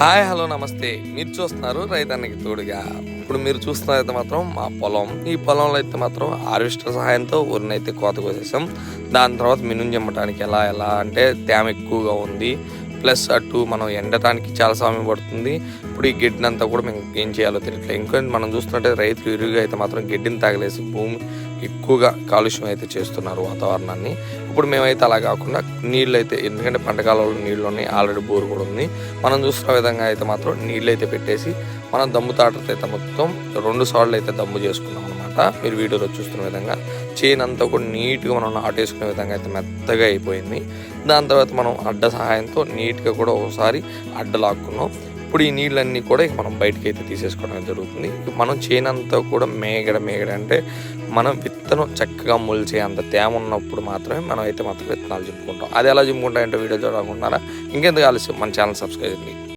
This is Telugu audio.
హాయ్ హలో నమస్తే. మీరు చూస్తున్నారు రైతానికి తోడుగా. ఇప్పుడు మీరు చూస్తున్నదైతే మాత్రం మా పొలం. ఈ పొలంలో అయితే మాత్రం హార్వెస్టర్ సహాయంతో ఊరిని అయితే కోత కోసేసాం. దాని తర్వాత మినుం చెమ్మటానికి ఎలా ఎలా అంటే తేమ ఎక్కువగా ఉంది. ప్లస్ అటు మనం ఎండటానికి చాలా సమయం పడుతుంది. ఇప్పుడు ఈ గడ్డిని కూడా మేము ఏం చేయాలో తెలియట్లేదు. ఇంకా మనం చూస్తున్నట్టే రైతులు ఇరుగా అయితే మాత్రం గడ్డిని తగలేసి భూమి ఎక్కువగా కాలుష్యం అయితే చేస్తున్నారు వాతావరణాన్ని. ఇప్పుడు మేమైతే అలా కాకుండా నీళ్ళు అయితే ఎందుకంటే పంటకాలంలో నీళ్ళు ఉన్నాయి ఆల్రెడీ బోర్ కూడా ఉంది. మనం చూసిన విధంగా అయితే మాత్రం నీళ్ళు అయితే పెట్టేసి మనం దమ్ము తాటతో అయితే మొత్తం రెండు సార్లు అయితే దమ్ము చేసుకున్నాం అనమాట మీరు వీడియోలో చూస్తున్న విధంగా చేను అంతా కూడా నీట్గా మనం నాటేసుకునే విధంగా అయితే మెత్తగా అయిపోయింది. దాని తర్వాత మనం అడ్డ సహాయంతో నీట్గా కూడా ఒకసారి అడ్డ లాక్కున్నాం. ఇప్పుడు ఈ నీళ్ళన్నీ కూడా ఇక మనం బయటకి అయితే తీసేసుకోవడం జరుగుతుంది. ఇక మనం చేనంతా కూడా మేగడ మేగడ అంటే మనం విత్తనం చక్కగా మొలిచే అంత తేమ ఉన్నప్పుడు మాత్రమే మనం అయితే మాత్రం విత్తనాలు చింపుకుంటాం. అది ఎలా చింపుకుంటాం అంటే వీడియో చూడకుండా ఇంకెందుకు ఆలస్యం? మన ఛానల్ సబ్స్క్రైబ్ చేయండి.